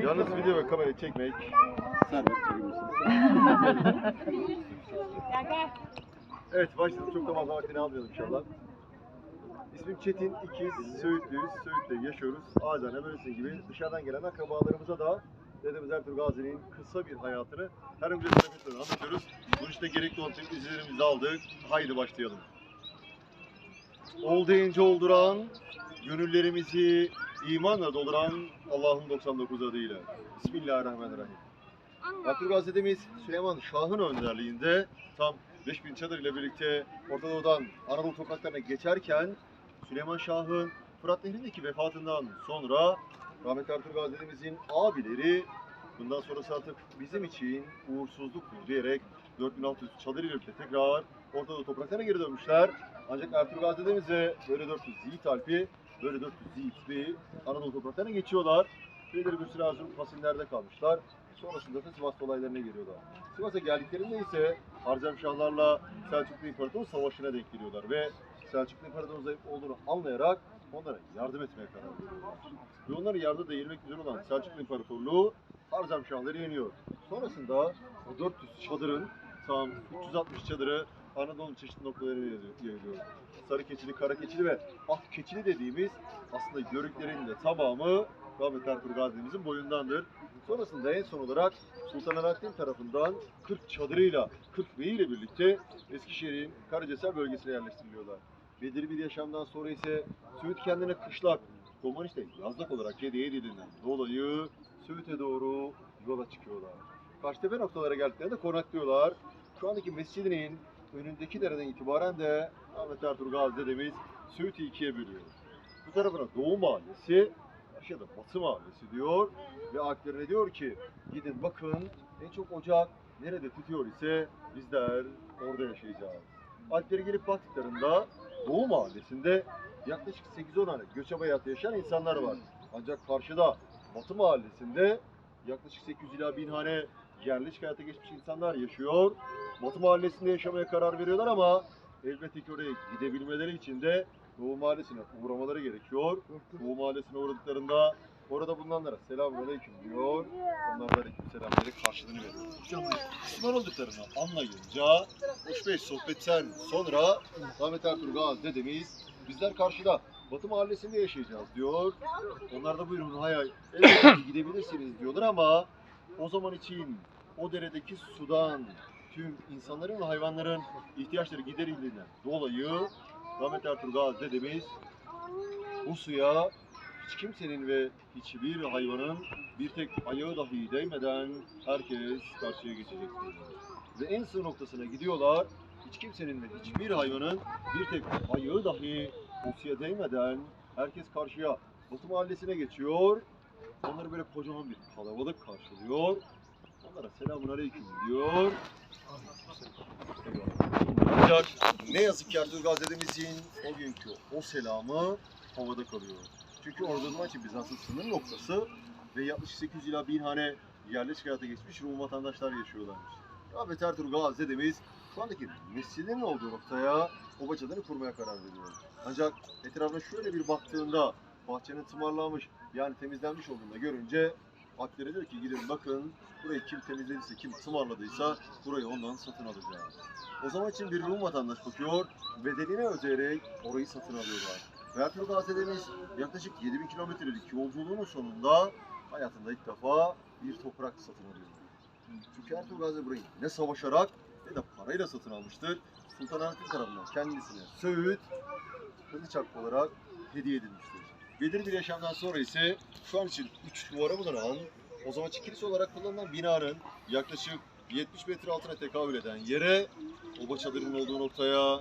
Yalnız video ve kamerayı çekmek serbest çekebilirsiniz. evet başladık. Çok da fazla vaktini almayalım inşallah. İsmim Çetin İkiz, Söğütlüyüz. Söğüt'te yaşıyoruz. Ağzane böylesi gibi dışarıdan gelen akrabalarımıza da dedemiz Ertuğrul Gazi'nin kısa bir hayatını her önce bir anlatıyoruz. İçin de gerekli olan tüm izlerimizi aldık. Haydi başlayalım. Ol deyince olduran, gönüllerimizi imanla dolduran Allah'ın 99 adıyla. Bismillahirrahmanirrahim. Ertuğrul Gazi dedemiz Süleyman Şah'ın önderliğinde tam 5000 çadır ile birlikte Orta Doğu'dan Anadolu topraklarına geçerken Süleyman Şah'ın Fırat Nehri'ndeki vefatından sonra rahmetli Ertuğrul Gazi dedemizin abileri bundan sonrası artık bizim için uğursuzluktur diyerek 4600 çadır ile birlikte tekrar Orta Doğu topraklarına geri dönmüşler. Ancak Ertuğrul Gazi dedemize böyle 400 Yiğit Alp'i, böyle 400 Yiğit'i Anadolu topraklarına geçiyorlar. Belirli bir süre Erzurum Fasinler'de kalmışlar. Sonrasında da Sivas olaylarına geliyorlar. Sivas'a geldiklerinde ise Harzemşahlarla Selçuklu İmparatorluğu savaşına denk geliyorlar ve Selçuklu İmparatorluğu'nun zayıf olduğunu anlayarak onlara yardım etmeye karar veriyorlar. Ve onları yardım da yenmek üzere olan Selçuklu İmparatorluğu Harzemşahları yeniyor. Sonrasında o 400 çadırın tam 360 çadırı Anadolu'nun çeşitli noktalarına yayılıyor. Sarı keçili, kara keçili ve ak keçili dediğimiz aslında yörüklerin de tamamı Rahmet Ertuğrul Gazi'mizin boyundandır. Sonrasında en son olarak Sultan Alaaddin tarafından 40 çadırıyla, 40 beyiyle birlikte Eskişehir'in Karacaser bölgesine yerleştiriliyorlar. Bedir bir yaşamdan sonra ise Söğüt kendine kışlak, Koman işte yazlık olarak hediye edildiğinden dolayı Söğüt'e doğru yola çıkıyorlar. Kaçtepe noktalara geldiklerinde konaklıyorlar. Şu andaki mescidinin önündeki dereden itibaren de Ahmet Ertuğrul Gazi dedemiz Söğüt'ü ikiye bölüyor. Bu tarafına Doğu Mahallesi, aşağıda Batı Mahallesi diyor ve alplerine diyor ki gidin bakın en çok ocak nerede tutuyor ise bizler orada yaşayacağız. Alplere gelip baktıklarında Doğu Mahallesi'nde yaklaşık 8-10 tane göçebe hayatı yaşayan insanlar var. Ancak karşıda Batı Mahallesi'nde yaklaşık 800 ila 1000 hane yerleşik hayata geçmiş insanlar yaşıyor. Batı Mahallesi'nde yaşamaya karar veriyorlar ama elbette ki oraya gidebilmeleri için de Doğu Mahallesi'ne uğramaları gerekiyor. Doğu Mahallesi'ne uğradıklarında orada bulunanlara selamünaleyküm diyor. Onlar da aleyküm selam vererek karşılığını veriyor. Bu Müslüman olduklarını anlayınca hoş beş sohbetten sonra Ahmet Ertuğrul Gazi dedemiz bizler karşıda Batı Mahallesi'nde yaşayacağız diyor. Onlar da buyurun hayal elbette gidebilirsiniz diyorlar ama o zaman için o deredeki sudan tüm insanların ve hayvanların ihtiyaçları giderildiğinden dolayı Rahmet Ertuğrul Gazi dedemiz bu suya hiç kimsenin ve hiçbir hayvanın bir tek ayağı dahi değmeden herkes karşıya geçecek. Ve en sığ noktasına gidiyorlar. Hiç kimsenin ve hiçbir hayvanın bir tek ayağı dahi o suya değmeden herkes karşıya Batı Mahallesi'ne geçiyor. Onları böyle kocaman bir kalabalık karşılıyor. Selamun aleyküm diyor. Ancak ne yazık ki Ertuğrul Gazi dedemizin o günkü o selamı havada kalıyor. Çünkü orada durmak için Bizans'ın sınır noktası ve yaklaşık 800 ila 1000 hane yerleşik hayata geçmiş Rum vatandaşlar yaşıyorlarmış. Rahmet Ertuğrul Gazi dedemiz şu andaki mescidin olduğu noktaya oba çadırını kurmaya karar veriyor. Ancak etrafına şöyle bir baktığında bahçenin tımarlanmış yani temizlenmiş olduğunu görünce Akdere diyor ki gidin bakın burayı kim temizlediyse, kim tımarladıysa burayı ondan satın alacağız. O zaman için bir Rum vatandaş bakıyor, bedeline ödeyerek orayı satın alıyorlar. Ve Ertuğrul Gazi dedemiz yaklaşık 7000 kilometrelik yolculuğunun sonunda hayatında ilk defa bir toprak satın alıyor. Çünkü Ertuğrul Gazi burayı ne savaşarak ne de parayla satın almıştır. Sultan Alaaddin tarafından kendisine Söğüt, Kılıçak olarak hediye edilmiştir. Bedir bir yaşamdan sonra ise şu an için 3 duvara bulunan o zaman kilise olarak kullanılan binanın yaklaşık 70 metre altına tekabül eden yere oba çadırının olduğu noktaya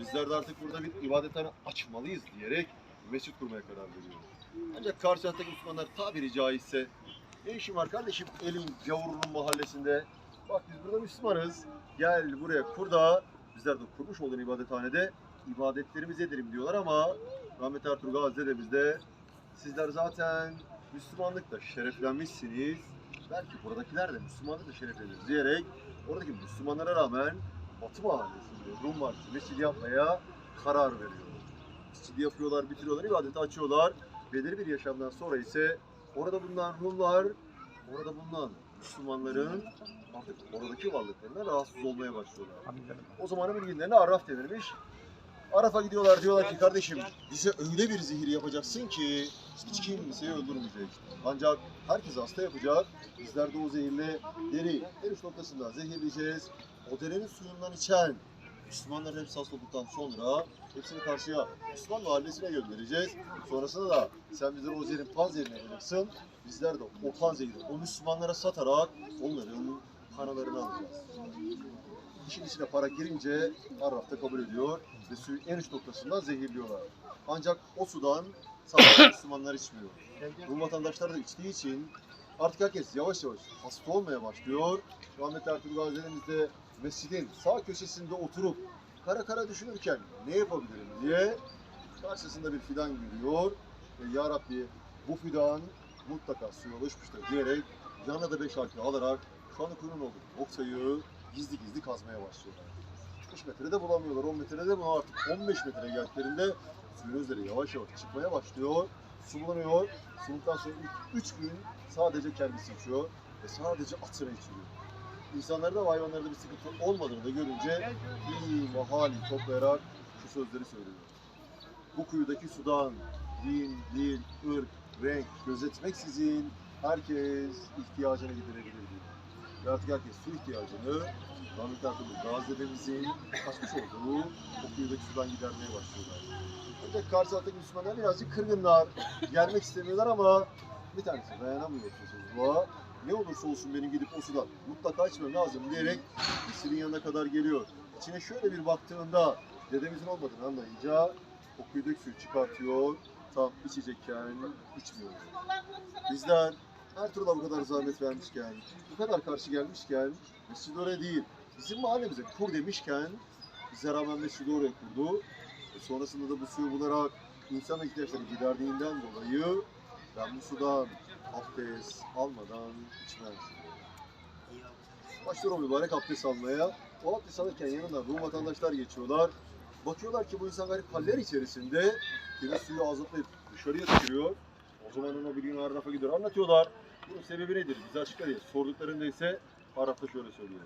bizler de artık burada bir ibadethane açmalıyız diyerek mescit kurmaya karar veriyoruz. Ancak karşı taraftaki Müslümanlar tabiri caizse ne işin var kardeşim elin gavurunun mahallesinde bak biz burada Müslümanız gel buraya kur da bizler de kurmuş olduğun ibadethanede ibadetlerimizi edelim diyorlar ama Rahmet Ertuğrul Gazi de sizler zaten Müslümanlıkla şereflenmişsiniz. Belki buradakiler de Müslümanlıkla şereflenir diyerek oradaki Müslümanlara rağmen Batı Mahallesi'nde Rum Marşı mescidi yapmaya karar veriyor. Mescidi yapıyorlar, bitiriyorlar, ibadeti açıyorlar. Belirli bir yaşamdan sonra ise Orada bulunan Rumlar, orada bulunan Müslümanların artık oradaki varlıklarına rahatsız olmaya başlıyorlar. O zamanın bilginlerine Araf denirmiş. Araf'a gidiyorlar diyorlar ki kardeşim bize öyle bir zehir yapacaksın ki hiç kimseyi öldürmeyecek. Ancak herkes hasta yapacak. Bizler de o zehirle deri, her üç noktasından zehirleyeceğiz. O derenin suyundan içen Müslümanların hepsi hasta olduktan sonra hepsini karşıya Müslüman mahallesine göndereceğiz. Sonrasında da sen bizlere o zehrin panzerini yapacaksın. Bizler de o panzehiri o Müslümanlara satarak onların kanalarını alacağız. İşin içine para girince Arraf da kabul ediyor ve suyu en uç noktasından zehirliyorlar. Ancak o sudan sadece Müslümanlar içmiyor. Rum vatandaşlar da içtiği için artık herkes yavaş yavaş hasta olmaya başlıyor. Rahmetli Ertuğrul Gazilerimiz de mescidin sağ köşesinde oturup kara kara düşünürken ne yapabilirim diye karşısında bir fidan görüyor ve Ya Rabbi bu fidan mutlaka suya ulaşmıştır diyerek yanına da beş harfi alarak şu anda kuyunun olduğu noktayı gizli gizli kazmaya başlıyorlar. 5 metrede bulamıyorlar, 10 metrede bunu artık 15 metre geldiklerinde suyun özleri yavaş yavaş çıkmaya başlıyor. Sulanıyor. Sulduktan sonra ilk 3 gün sadece kendisi içiyor ve sadece atına içiyor. İnsanlarda ve hayvanlarda bir sıkıntı olmadığını da görünce iyi mahali toplayarak şu sözleri söylüyor. Bu kuyudaki sudan din, dil, ırk, renk gözetmeksizin herkes ihtiyacını giderebilir diyor. Ve artık herkes su ihtiyacını Rahmetli Ertuğrul Gazide'mizin açmış olduğu o sudan gidermeye başlıyorlar. Ancak karşı taraftaki Müslümanlar birazcık kırgınlar. Gelmek istemiyorlar ama bir tanesi dayanamıyor Resulullah'a. Ne olursa olsun benim gidip o sudan mutlaka içmem lazım diyerek Mısır'ın yanına kadar geliyor. İçine şöyle bir baktığında dedemizin olmadığını anlayınca o kuyudaki suyu çıkartıyor. Tam içecekken içmiyor. Bizler Ertuğrul'a bu kadar zahmet vermişken, bu kadar karşı gelmişken Mescid oraya değil, bizim mahallemize kur demişken bize rağmen Mescid oraya kurdu. E sonrasında da bu suyu bularak insan ihtiyaçlarını giderdiğinden dolayı ben bu sudan abdest almadan içmem. Başlıyor o mübarek abdest almaya. O abdest alırken yanından Rum vatandaşlar geçiyorlar. Bakıyorlar ki bu insan garip haller içerisinde temiz suyu ağzıtlayıp dışarıya tükürüyor. O zaman ona bir gün Arraf'a gidiyor. Anlatıyorlar. Bunun sebebi nedir? Bize açıkla. Sorduklarında ise Arap'ta şöyle söylüyor.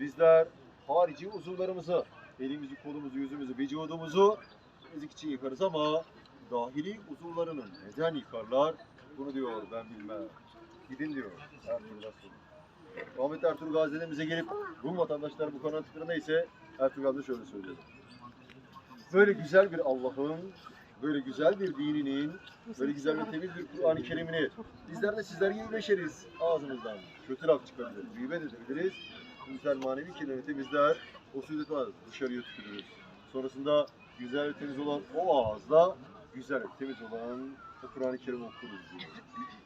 Bizler harici uzuvlarımızı, elimizi, kolumuzu, yüzümüzü, vücudumuzu temizlik için yıkarız ama dahili uzuvlarını neden yıkarlar? Bunu diyor ben bilmem. Gidin diyor. Ahmet Ertuğrul Gazi'mize gelip Rum vatandaşlar bu konu anlattıklarında ise Ertuğrul Gazi şöyle söylüyor. Böyle güzel bir Allah'ın, böyle güzel bir dininin, böyle güzel ve temiz bir Kur'an-ı Kerim'ini bizler de sizler gibi leşeriz ağzımızdan. Kötü laf çıkabilir, gıybet edebiliriz. Bu güzel manevi kirleri temizler, o suyu da dışarıya tükürürüz. Sonrasında güzel ve temiz olan o ağızla güzel ve temiz olan o Kur'an-ı Kerim okuruz diyor.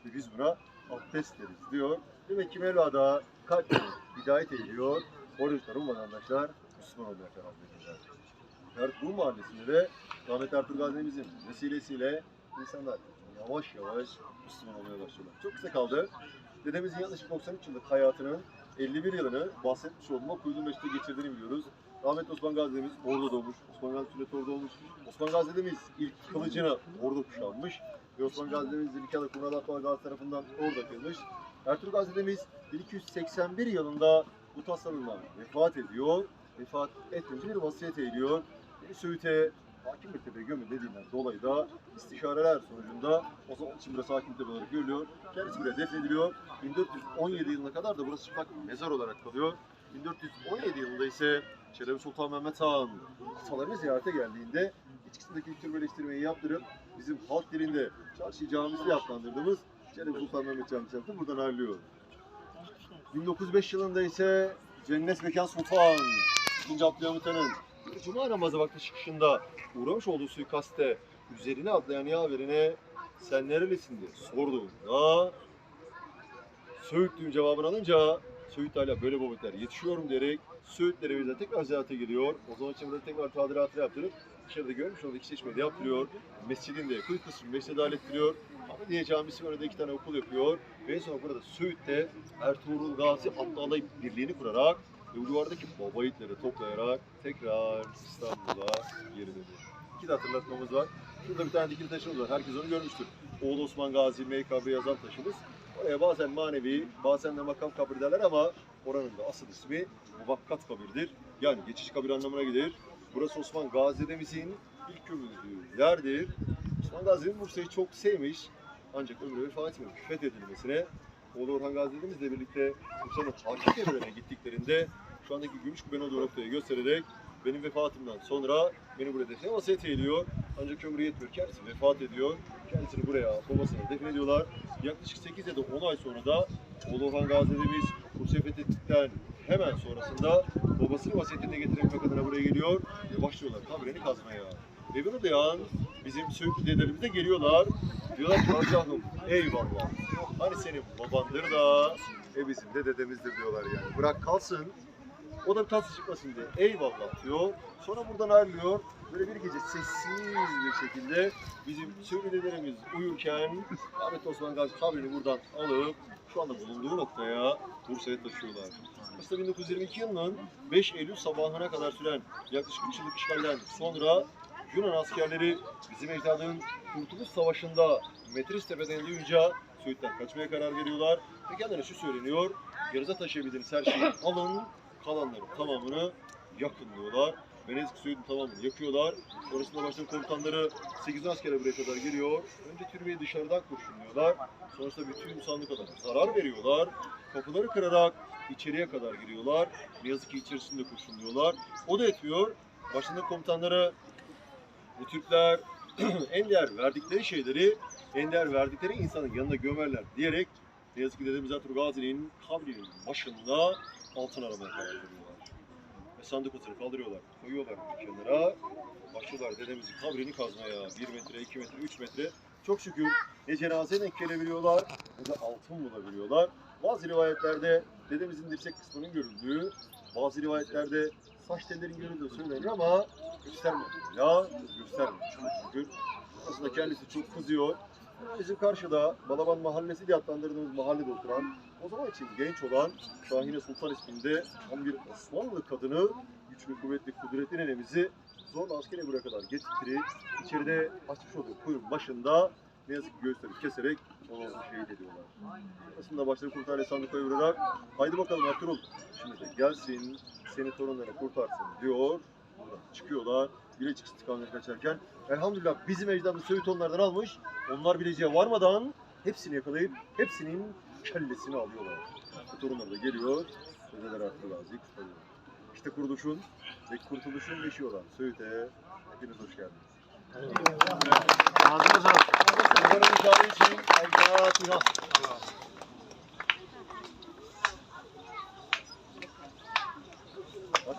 Ve biz buna abdest deriz diyor. Demek ki Mevla kalpleri hidayet ediyor. Oruçlar, vatandaşlar Müslüman olmaya karar verirler. Bu mahallesinde de Rahmet Ertuğrul Gazi'mizin vesilesiyle insanlar yavaş yavaş Müslüman olmaya başlıyorlar. Çok kısa kaldı. Dedemizin yaklaşık 93 yıllık hayatının 51 yılını bahsetmiş olduğum Kuyudu Meşte geçirdiğini biliyoruz. Rahmetli Osman Gazi'miz orada doğmuş. Osman Gazi Sünnet orada olmuş. Osman Gazi'miz ilk kılıcını orada kuşanmış. Ve Osman Gazi'miz Zilkada Kurnalı Atbağ Gazi tarafından orada kılmış. Ertuğrul Gazi'miz 1281 yılında bu tasarımla vefat ediyor. Vefat ettiğince bir vasiyet ediyor. Söğüt'e hakim tepe gömü dediğinden dolayı da istişareler sonucunda o zaman için burası hakim tepe olarak görülüyor. Kendisi buraya defnediliyor. 1417 yılına kadar da burası çıplak mezar olarak kalıyor. 1417 yılında ise Çelebi Sultan Mehmet Han atalarını ziyarete geldiğinde içkisindeki türbeleştirmeyi yaptırıp bizim halk dilinde çarşı camisi yaptandırdığımız Çelebi Sultan Mehmet Camisi yaptı. Buradan ayrılıyor. 1905 yılında ise Cennet Mekan Sultan 2. Abdülhamit'in cuma namazı vakti çıkışında uğramış olduğu suikaste üzerine atlayan yaverine sen nerelisin diye sorduğunda Söğütlüğün cevabını alınca Söğüt hala böyle bobetler yetişiyorum diyerek Söğütlere evine tekrar ziyarete geliyor. O zaman için burada tekrar tadilatını yaptırıp dışarıda görmüş olduğu iki çeşmeyi de yaptırıyor. Mescidin de kıyı kısmı mescide hallettiriyor. Hamidiye Camisi önünde iki tane okul yapıyor. Ve en son burada Söğüt'te Ertuğrul Gazi Atlı Alay Birliği'ni kurarak ve bu civardaki baba yiğitleri toplayarak tekrar İstanbul'a geri dönüyor. İki de hatırlatmamız var. Şurada bir tane dikili taşımız var. Herkes onu görmüştür. Oğul Osman Gazi Meykabı yazan taşımız. Oraya bazen manevi, bazen de makam kabri derler ama oranın da asıl ismi muvakkat kabirdir. Yani geçiş kabir anlamına gelir. Burası Osman Gazi dedemizin ilk gömüldüğü yerdir. Osman Gazi'nin Bursa'yı çok sevmiş ancak ömrü vefat etmemiş. Fethedilmesine Oğlu Orhan Gazi dedemizle birlikte Bursa'nın hakim evlerine gittiklerinde şu andaki gümüş kubbenin olduğu noktayı göstererek benim vefatımdan sonra beni burada defne vasiyet ediyor. Ancak ömrü yetmiyor. Kendisi vefat ediyor. Kendisini buraya babasına defnediyorlar. Yaklaşık 8 ya da 10 ay sonra da Orhan Gazi dedemiz Bursa'yı fethettikten hemen sonrasında babasını vasiyetine getirebilmek adına buraya geliyor ve başlıyorlar kabrini kazmaya. Ve bunu duyan bizim Söğütlü dedelerimiz de geliyorlar. Diyorlar ki Hacahım eyvallah. Hani senin babandır da e bizim de dedemizdir diyorlar yani. Bırak kalsın. O da bir tatlı çıkmasın diye. Eyvallah diyor. Sonra buradan ayrılıyor. Böyle bir gece sessiz bir şekilde bizim Söğütlü dedelerimiz uyurken Ahmet Osman Gazi kabrini buradan alıp şu anda bulunduğu noktaya Bursa'ya taşıyorlar. Aslında 1922 yılının 5 Eylül sabahına kadar süren yaklaşık 3 yıllık işgalden sonra Yunan askerleri bizim ecdadın Kurtuluş Savaşı'nda Metris Tepe'den duyunca Söğüt'ten kaçmaya karar veriyorlar. Ve kendilerine şu söyleniyor, yanınıza taşıyabildiğiniz her şeyi alın, kalanların tamamını yakın diyorlar. Venezia Söğüt'ün tamamını yakıyorlar. Sonrasında başların komutanları 8 askere buraya kadar geliyor. Önce türbeyi dışarıdan kurşunluyorlar. Sonrasında bütün sandıklara zarar veriyorlar. Kapıları kırarak içeriye kadar giriyorlar. Ne yazık ki içerisinde kurşunluyorlar. O da etmiyor. Başında komutanları bu Türkler en değer verdikleri şeyleri en değer verdikleri insanın yanına gömerler diyerek ne yazık ki dedemiz Ertuğrul Gazi'nin kabrinin başında altın aramaya karar veriyorlar. Ve sandık atını kaldırıyorlar, koyuyorlar bir kenara. Başlıyorlar dedemizin kabrini kazmaya. 1 metre, 2 metre, 3 metre. Çok şükür ne cenaze denk gelebiliyorlar ne de altın bulabiliyorlar. Bazı rivayetlerde dedemizin dirsek kısmının görüldüğü, bazı rivayetlerde saç tellerin görüldüğü söylenir ama göstermiyor. Ya göstermiyor çok şükür. Aslında kendisi çok kızıyor. Bizim karşıda Balaban Mahallesi diye adlandırdığımız mahallede oturan, o zaman için genç olan Şahine Sultan isminde tam bir Osmanlı kadını, güçlü, kuvvetli, kudretli nenemizi zorla askere buraya kadar getirttirip içeride açmış olduğu kuyunun başında ne yazık ki göğüsleri keserek onu şehit ediyorlar. Aslında başları kurtarı sandıkaya vurarak haydi bakalım Ertuğrul şimdi de gelsin seni torunları kurtarsın diyor. Buradan çıkıyorlar. Bilecik istikametine kaçarken elhamdülillah bizim ecdadımız Söğüt onlardan almış. Onlar Bilecik'e varmadan hepsini yakalayıp hepsinin kellesini alıyorlar. Bu torunlar da geliyor. Dedeler Gazi'yi kurtarıyor. İşte kuruluşun ve kurtuluşun beşi olan Söğüt'e hepiniz hoş geldiniz. Ağzına sağlık. Bunların müsaade için El